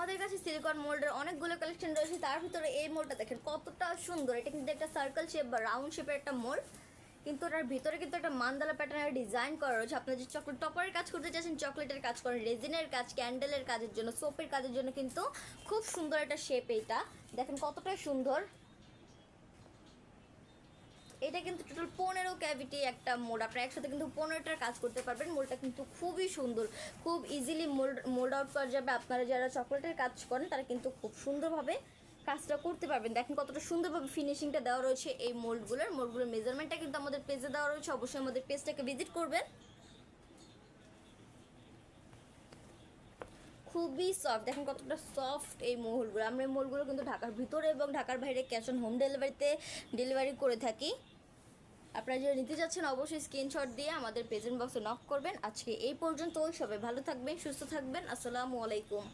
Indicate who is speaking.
Speaker 1: আমাদের কাছে সিলিকন মোল্ডের অনেকগুলো কালেকশন রয়েছে, তার ভিতরে এই মোলটা দেখেন কতটা সুন্দর। এটা কিন্তু একটা সার্কেল শেপ বা রাউন্ড শেপের একটা মোল কিন্তু ওটার ভিতরে কিন্তু একটা মান্দালা প্যাটার্নের ডিজাইন করা রয়েছে। আপনারা যে চকলেট টপারের কাজ করতে চাইছেন চকলেটের কাজ করেন রেজিনের কাজ ক্যান্ডেলের কাজের জন্য সোপের কাজের জন্য কিন্তু খুব সুন্দর একটা শেপ এইটা। দেখেন কতটা সুন্দর। এটা কিন্তু টোটাল পনেরো ক্যাভিটি একটা মোল্ড আপনারা একসাথে কিন্তু পনেরোটার কাজ করতে পারবেন। মোলটা কিন্তু খুবই সুন্দর, খুব ইজিলি মোল্ড মোল্ড আউট করা যাবে। আপনারা যারা চকলেটের কাজ করেন, তারা কিন্তু খুব সুন্দরভাবে কাজটা করতে পারবেন। দেখেন কতটা সুন্দরভাবে ফিনিশিংটা দেওয়া রয়েছে এই মোল্ডগুলোর মোল্ডগুলোর মেজারমেন্টটা কিন্তু আমাদের পেজে দেওয়া রয়েছে। অবশ্যই আমাদের পেজটাকে ভিজিট করবেন। খুবই সফট দেখেন কতটা সফট এই মহলগুলো আমরা এই মহলগুলো কিন্তু ঢাকার ভিতরে এবং ঢাকার বাইরে ক্যাশ অন হোম ডেলিভারিতে ডেলিভারি করে থাকি। আপনারা যারা নিতে যাচ্ছেন, অবশ্যই স্ক্রিনশট দিয়ে আমাদের প্রেজেন্ট বক্সে নক করবেন। আজকে এই পর্যন্ত সবাই ভালো থাকবেন, সুস্থ থাকবেন। আসসালামু আলাইকুম।